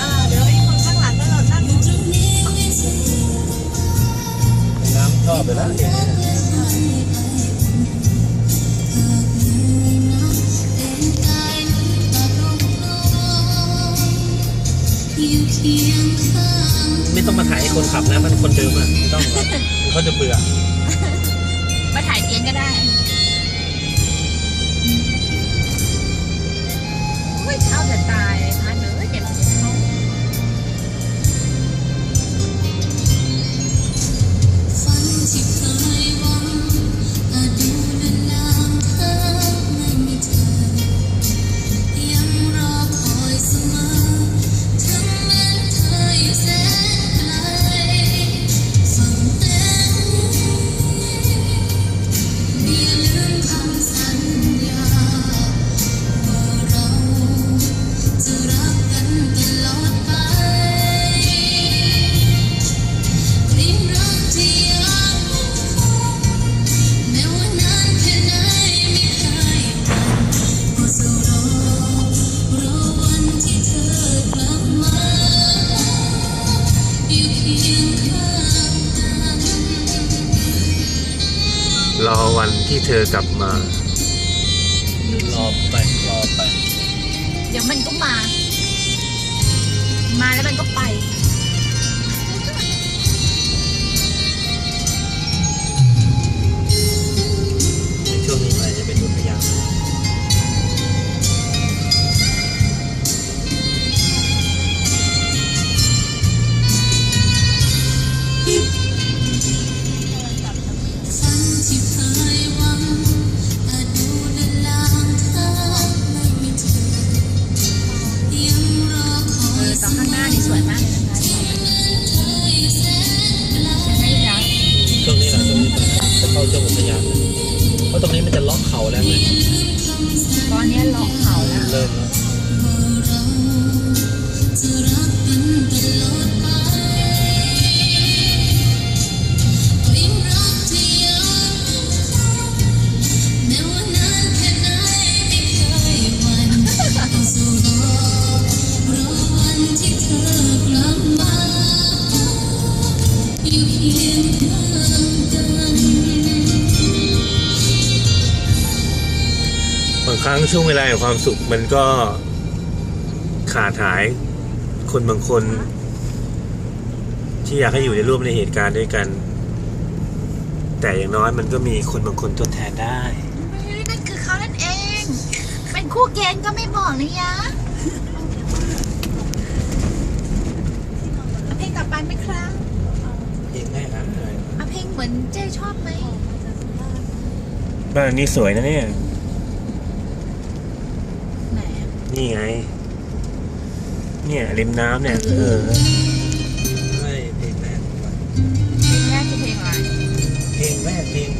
อ่าเดี๋ยวไอ้คนข้างหลังก็เรานั่งดูน้ำชอบไปแล้วเองเนี่ยไม่ต้องมาถ่ายไอ้คนขับนะ มันคนเดิมอะ ไม่ต้องหรอกเขาจะเบื่อ มาถ่ายเตียงก็ได้ วันที่เธอกลับมา รอไปรอไป เดี๋ยวมันก็มา มาแล้วมันก็ไป แล้วไงตอนนี้เลาะเขาแล้ว เริ่มแล้ว ครั้งช่วงเวลาแห่งความสุขมันก็ขาดหายคนบางคน ที่อยากให้อยู่ในร่วมในเหตุการณ์ด้วยกัน แต่อย่างน้อยมันก็มีคนบางคนทดแทนได้เฮ้ยนั่นคือเขานั่นเอง เป็นคู่เกณฑ์ก็ไม่บอกเลยยะเอาเพลงต่อไปไหมครับเองได้นะเอาเพลงเหมือนเจ๊ชอบไหมบ้านนี้สวยนะเนี่ย นี่ไง เนี่ยริมน้ำเนี่ย เออเพลงแรกเพลงแรกเพลงแรกเพลง